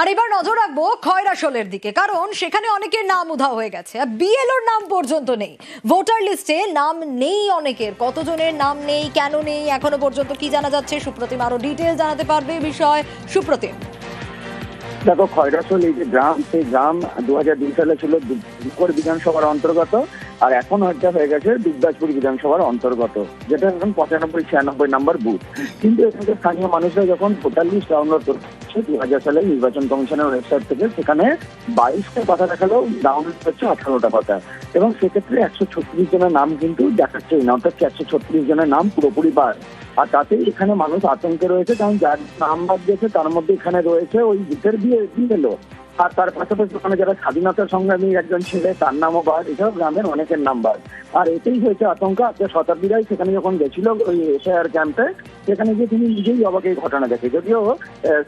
আর এবার নজর রাখব খয়রাশোলের দিকে, কারণ সেখানে অনেকের নাম উধাও হয়ে গেছে, আর বিএলওর নাম পর্যন্ত নেই। ভোটার লিস্টে নাম নেই অনেকের, কতজনের নাম নেই, কেন নেই, এখনও পর্যন্ত কি জানা যাচ্ছে? সুপ্রতিম আরও ডিটেল জানাতে পারবে বিষয় সুপ্রতিম। দেখো খয়রাসোল এই যে গ্রাম, সেই গ্রাম দু হাজার দুই সালে ছিল বিধানসভার অন্তর্গত। আর এখন হচ্ছে হয়ে গেছে দুর্গাজপুর বিধানসভার অন্তর্গত, যেটা এখন পঁচানব্বই, ছিয়ানব্বই নম্বর বুথ। কিন্তু এখানে স্থানীয় মানুষরা যখন ভোটার লিস্ট ডাউনলোড করছে দু হাজার সালে নির্বাচন কমিশনের ওয়েবসাইট থেকে, সেখানে বাইশটা কথা দেখালেও ডাউনলোড হচ্ছে আঠারোটা কথা এবং সেক্ষেত্রে একশো ছত্রিশ জনের নাম কিন্তু দেখাচ্ছেই না, অর্থাৎ একশো ছত্রিশ জনের নাম পুরোপুরি বার। আর তাতে এখানে মানুষ আতঙ্কে রয়েছে, কারণ যার নাম বাদ দিয়েছে তার মধ্যে এখানে রয়েছে ওই বুথের বিয়ে বিএলও আর তার পাশাপাশি ওখানে যারা স্বাধীনতা সংগ্রামী একজন ছেলে, তার নামও বাদ এসব গ্রামের অনেকের নাম বাদ আর এতেই হয়েছে আতঙ্ক আজকে শতাব্দীরাই সেখানে যখন গেছিল ওই এসআইআর ক্যাম্পে, সেখানে গিয়ে তিনি নিজেই অবাক এই ঘটনা দেখে। যদিও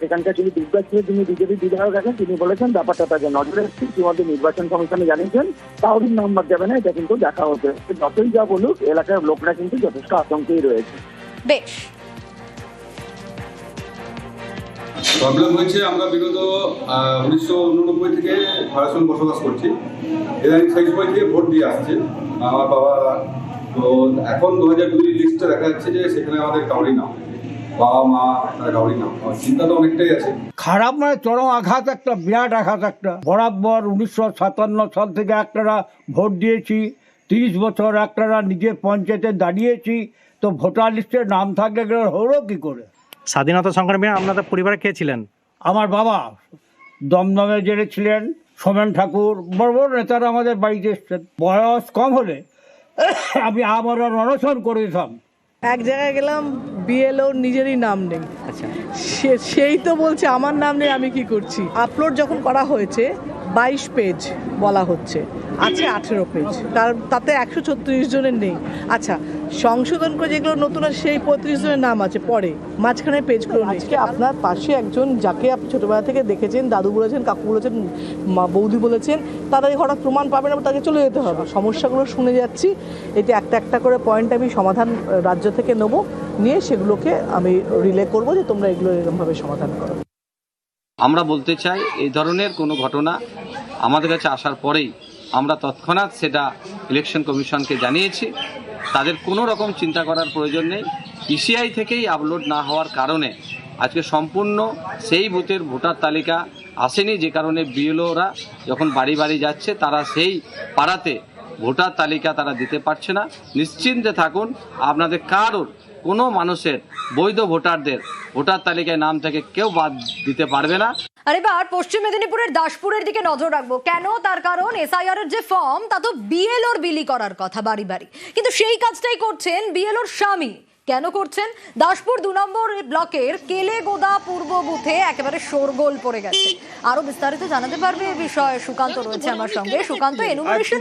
সেখানকার যিনি দুর্গাপুরে তিনি বিজেপি বিধায়ক আছেন, তিনি বলেছেন, ব্যাপারটা তাকে নজরে এসেছে ইতিমধ্যে নির্বাচন কমিশনে জানিয়েছেন কাউরির নাম্বার যাবে না, এটা কিন্তু দেখা হচ্ছে। যতই যা বলুক, এলাকার লোকরা কিন্তু যথেষ্ট আতঙ্কেই রয়েছে। বেশ। প্রবলেম হয়েছে, আমরা বিগত উনিশশো উননব্বই থেকে ভারতসন বসবাস করছি। ইদানিং সেই সময় থেকে ভোট দিয়ে আসছে। আমার বাবা, তো এখন দু হাজার দুই লিস্টে দেখা যাচ্ছে যে সেখানে আমাদের কাউরি নাম। খারাপ মানে চরম আঘাত একটা, বিরাট আঘাত একটা। বরাবর উনিশশো সাতান্ন সাল থেকে একটারা ভোট দিয়েছি, তিরিশ বছর একটারা নিজের পঞ্চায়েতে দাঁড়িয়েছি। তো ভোটার লিস্টে নাম থাকলে হলো কি করে? স্বাধীনতা সংগ্রামী আপনাদের পরিবারে কে ছিলেন? আমার বাবা দমদমে জেলে ছিলেন সোমেন ঠাকুর বড় বড় নেতারা আমাদের বাড়িতে এসছেন। বয়স কম হলে আমি আবারও অনশন করে দিতাম এক জায়গায় গেলাম বিএলওর নিজেরই নাম নেই। আচ্ছা। সে সেই তো বলছে আমার নাম নেই আমি কি করছি? আপলোড যখন করা হয়েছে বাইশ পেজ বলা হচ্ছে। আছে আঠেরো পেজ তার তাতে একশো ছত্রিশ জনের নেই। আচ্ছা সংশোধন করে যেগুলো নতুন আছে সেই পঁয়ত্রিশ জনের নাম আছে পরে। মাঝখানে পেজগুলো আজকে আপনার পাশে একজন যাকে আপনি ছোটোবেলা থেকে দেখেছেন দাদু বলেছেন কাকু বলেছেন মা বৌদি বলেছেন তারা হঠাৎ প্রমাণ পাবেন না তাকে চলে যেতে হবে। সমস্যাগুলো শুনে যাচ্ছি। এটি একটা একটা করে পয়েন্ট আমি সমাধান রাজ্য থেকে নেব। নিয়ে সেগুলোকে আমি রিলে করব যে তোমরা এগুলো এরকমভাবে সমাধান করো। আমরা বলতে চাই এই ধরনের কোনো ঘটনা আমাদের কাছে আসার পরেই আমরা তৎক্ষণাৎ সেটা ইলেকশন কমিশনকে জানিয়েছি। তাদের কোনো রকম চিন্তা করার প্রয়োজন নেই। ইসিআই থেকেই আপলোড না হওয়ার কারণে আজকে সম্পূর্ণ সেই বুথের ভোটার তালিকা আসেনি, যে কারণে বিএলওরা যখন বাড়ি বাড়ি যাচ্ছে, তারা সেই পাড়াতে ভোটার তালিকা তারা দিতে পারছে না। নিশ্চিন্তে থাকুন, আপনাদের কারোর কোনো মানুষের বৈধ ভোটারদের ভোটার তালিকায় নাম থেকে কেউ বাদ দিতে পারবে না। আর এবার পশ্চিম মেদিনীপুরের দাসপুরের দিকে নজর রাখব। কেন? তার কারণ এসআইআর এর যে ফর্ম তা তো বিএলওর বিলি করার কথা বাড়ি বাড়ি। কিন্তু সেই কাজটাই করছেন বিএলওর স্বামী। কেন করছেন? দাসপুর দু নম্বর ব্লকের কেলে গোদা পূর্ব বুথে একেবারে শোরগোল পড়ে গেছে। আরও বিস্তারিত জানাতে পারবে এ বিষয়ে সুকান্ত রয়েছে আমার সঙ্গে। সুকান্ত এনুমারেশন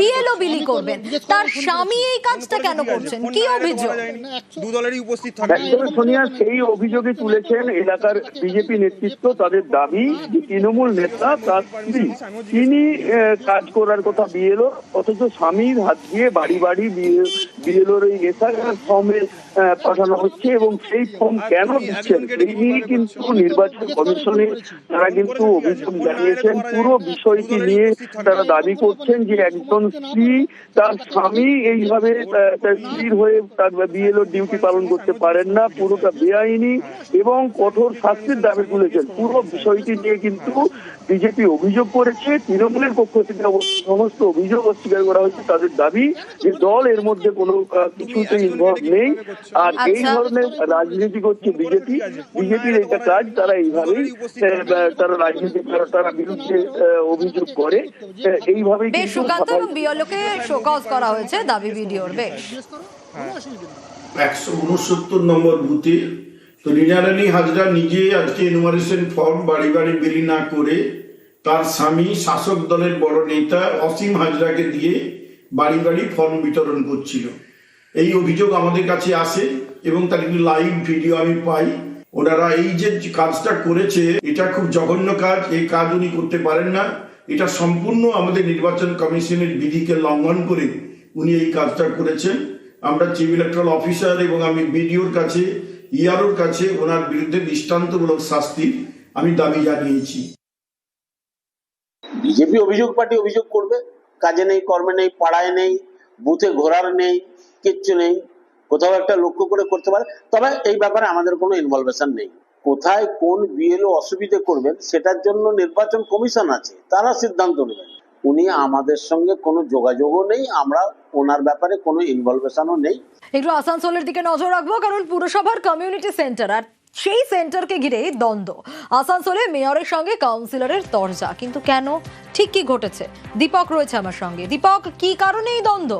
বিএলও বিলি করবেন। তার স্বামী এই কাজটা কেন করছেন? কি অভিযোগ? দু দলেরই উপস্থিত থাকবে। সোনিয়া সেই অভিযোগে তুলেছেন এলাকার বিজেপি নেতৃত্ব তাদের দাবি যে তৃণমূল নেতা তার স্ত্রী তিনি আহ, কাজ করার কথা বিএলও অথচ স্বামীর হাত দিয়ে বাড়ি বাড়ি বিএলওর এই এসআইআর ফর্মে পাঠানো হচ্ছে এবং সেই ফর্ম কেন দিচ্ছেন? এই নিয়ে কিন্তু নির্বাচন কমিশনে তারা কিন্তু অভিযোগ জানিয়েছেন পুরো বিষয়টি নিয়ে তারা দাবি করছেন যে একজন স্ত্রী তার স্বামী এইভাবে তার স্ত্রীর হয়ে তার বিএলও ডিউটি পালন করতে পারেন না পুরোটা বেআইনি এবং কঠোর শাস্তির দাবি তুলেছেন। পুরো বিষয়টি নিয়ে কিন্তু বিজেপি অভিযোগ করেছে তৃণমূলের পক্ষ থেকে সমস্ত অভিযোগ অস্বীকার করা হয়েছে তাদের দাবি যে দল এর মধ্যে কোনো কিছুতে ইনভলভ নেই। আর এই আচ্ছা। ধরনের রাজনীতি করছে বিজেপি। বিজেপির এটা কাজ তারা এইভাবেই আহ, তারা রাজনীতি করা- তারা বিরুদ্ধে আহ, অভিযোগ করে। এইভাবেই কিন্তু সুকান্ত এবং বিএলওকে শোকজ করা হয়েছে দাবি ভিডিওর বেশ। একশো উনসত্তর নম্বর বুথে তো রিনারানী হাজরা নিজে আজকে এনুমারেশন ফর্ম বাড়ি বাড়ি বিলি না করে তার স্বামী শাসক দলের বড় নেতা অসীম হাজরাকে দিয়ে বাড়ি বাড়ি ফর্ম বিতরণ করছিল। এই অভিযোগ আমাদের কাছে আসে এবং তার একটি লাইভ ভিডিও আমি পাই। ওনারা এই যে কাজটা করেছে, এটা খুব জঘন্য কাজ, এই কাজ উনি করতে পারেন না। এটা সম্পূর্ণ আমাদের নির্বাচন কমিশনের বিধিকে লঙ্ঘন করে উনি এই কাজটা করেছেন। আমরা চিফ ইলেকট্রাল অফিসার এবং আমি বিডিওর কাছে ইআরওর কাছে ওনার বিরুদ্ধে দৃষ্টান্তমূলক শাস্তি আমি দাবি জানিয়েছি। বিজেপি অভিযোগ পার্টি অভিযোগ করবে। কাজে নেই, কর্মে নেই, পাড়ায় নেই, বুথে ঘোরার নেই, কিচ্ছু নেই। কোথাও একটা লক্ষ্য করে করতে পারে। তবে এই ব্যাপারে আমাদের কোনো ইনভলভেশন নেই। কোথায় কোন বিএলও অসুবিধে করবেন, সেটার জন্য নির্বাচন কমিশন আছে, তারা সিদ্ধান্ত নেবেন। উনি আমাদের সঙ্গে কোনো যোগাযোগও নেই, আমরা ওনার ব্যাপারে কোনো ইনভলভেশনও নেই। একটু আসানসোলের দিকে নজর রাখব, কারণ পুরসভার কমিউনিটি সেন্টার আর সেই সেন্টারকে ঘিরে দ্বন্দ্ব। আসানসোলে মেয়রের সঙ্গে কাউন্সিলরের তরজা, কিন্তু কেন? ঠিক কি ঘটেছে? দীপক রয়েছে আমার সঙ্গে। দীপক, কি কারণে এই দ্বন্দ্ব?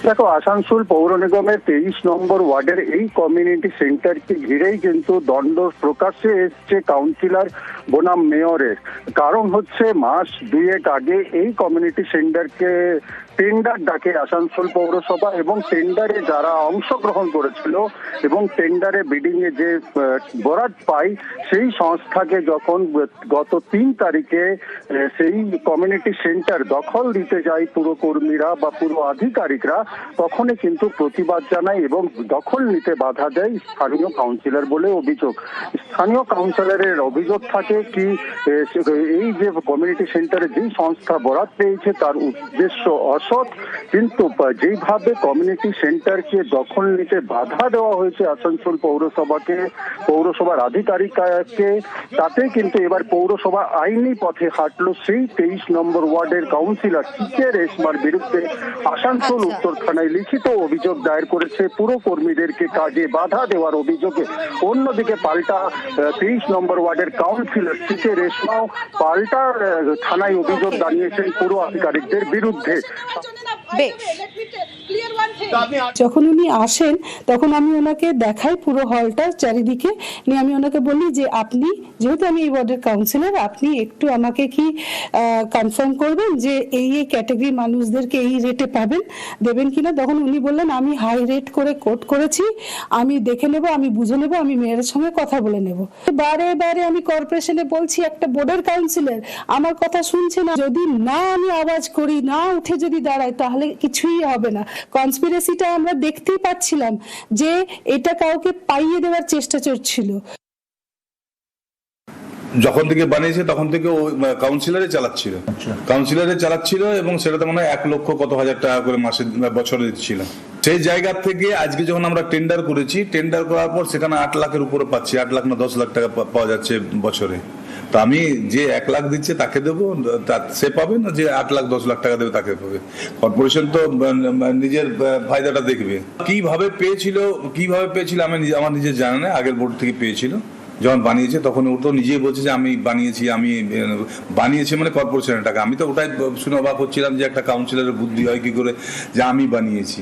দেখো, আসানসোল পৌর নিগমের তেইশ নম্বর ওয়ার্ডের এই কমিউনিটি সেন্টারকে ঘিরেই কিন্তু দণ্ড প্রকাশ্যে এসছে কাউন্সিলর বনাম মেয়রের কারণ হচ্ছে মাস দুয়েক আগে এই কমিউনিটি সেন্টারকে টেন্ডার ডাকে আসানসোল পৌরসভা এবং টেন্ডারে যারা অংশগ্রহণ করেছিল এবং টেন্ডারে বিডিং এ যে বরাদ পায় সেই সংস্থাকে যখন গত তিন তারিখে সেই কমিউনিটি সেন্টার দখল দিতে যায় পুরো কর্মীরা বা পুরো আধিকারিকরা, তখনই কিন্তু প্রতিবাদ জানায় এবং দখল নিতে বাধা দেয় স্থানীয় কাউন্সিলর বলে অভিযোগ। স্থানীয় কাউন্সিলরের অভিযোগ থাকে কি এই যে কমিউনিটি সেন্টারে যেই সংস্থা বরাদ পেয়েছে, তার উদ্দেশ্য So. কিন্তু যেইভাবে কমিউনিটি সেন্টারকে দখল নিতে বাধা দেওয়া হয়েছে আসানসোল পৌরসভাকে পৌরসভার আধিকারিককে তাতে কিন্তু এবার পৌরসভা আইনি পথে হাঁটলো সেই তেইশ নম্বর ওয়ার্ডের কাউন্সিলর টিকে রেশমার বিরুদ্ধে আসানসোল আচ্ছা। উত্তর থানায় লিখিত অভিযোগ দায়ের করেছে। পুরো কর্মীদেরকে কাজে বাধা দেওয়ার অভিযোগে অন্যদিকে পাল্টা তেইশ নম্বর ওয়ার্ডের কাউন্সিলর টিকে রেশমাও পাল্টা আহ, থানায় অভিযোগ জানিয়েছেন পুরো আধিকারিকদের বিরুদ্ধে। বেশ যখন উনি আসেন তখন আমি ওনাকে দেখাই পুরো হলটা চারিদিকে। নিয়ে আমি ওনাকে বলি যে আপনি যেহেতু আমি এই ওয়ার্ডের কাউন্সিলর আপনি একটু আমাকে কি কনফার্ম করবেন যে এই এই ক্যাটাগরি মানুষদেরকে এই রেটে পাবেন দেবেন কিনা? তখন উনি বললেন আমি হাই রেট করে কোট করেছি আমি দেখে নেব আমি বুঝে নেব আমি মেয়ের সঙ্গে কথা বলে নেব। বারে বারে আমি কর্পোরেশনে বলছি একটা বোর্ডের কাউন্সিলর আমার কথা শুনছে না। যদি না আমি আওয়াজ করি না উঠে যদি দাঁড়াই তাহলে কিছুই হবে না। কনস্পিরেসিটা আমরা দেখতেই পাচ্ছিলাম যে এটা কাউকে পাইয়ে দেওয়ার চেষ্টা চলছিল। যখন থেকে বানিয়েছে তখন থেকে ও কাউন্সিলরে চালাচ্ছিল। কাউন্সিলরে চালাচ্ছিল এবং সেটাতে মনে হয় এক লক্ষ কত হাজার টাকা করে মাসে বছরে দিচ্ছিল। সেই জায়গা থেকে আজকে যখন আমরা টেন্ডার করেছি টেন্ডার করার পর সেখানে আট লাখের উপরে পাচ্ছি। আট লাখ না দশ লাখ টাকা পাওয়া যাচ্ছে বছরে। তো আমি যে এক লাখ দিচ্ছে তাকে দেবো সে পাবে না যে আট লাখ, দশ লাখ টাকা দেবে তাকে পাবে? কর্পোরেশন তো নিজের ফায়দাটা দেখবে। কীভাবে পেয়েছিল কীভাবে পেয়েছিল আমি আমার নিজে জানা নেই আগের বোর্ড থেকে পেয়েছিল। যখন বানিয়েছে তখন ও তো নিজেই বলছে যে আমি বানিয়েছি আমি বানিয়েছি মানে কর্পোরেশনের টাকা। আমি তো ওটাই শুনে অবাক হচ্ছিলাম যে একটা কাউন্সিলরের বুদ্ধি হয় কি করে, যে আমি বানিয়েছি।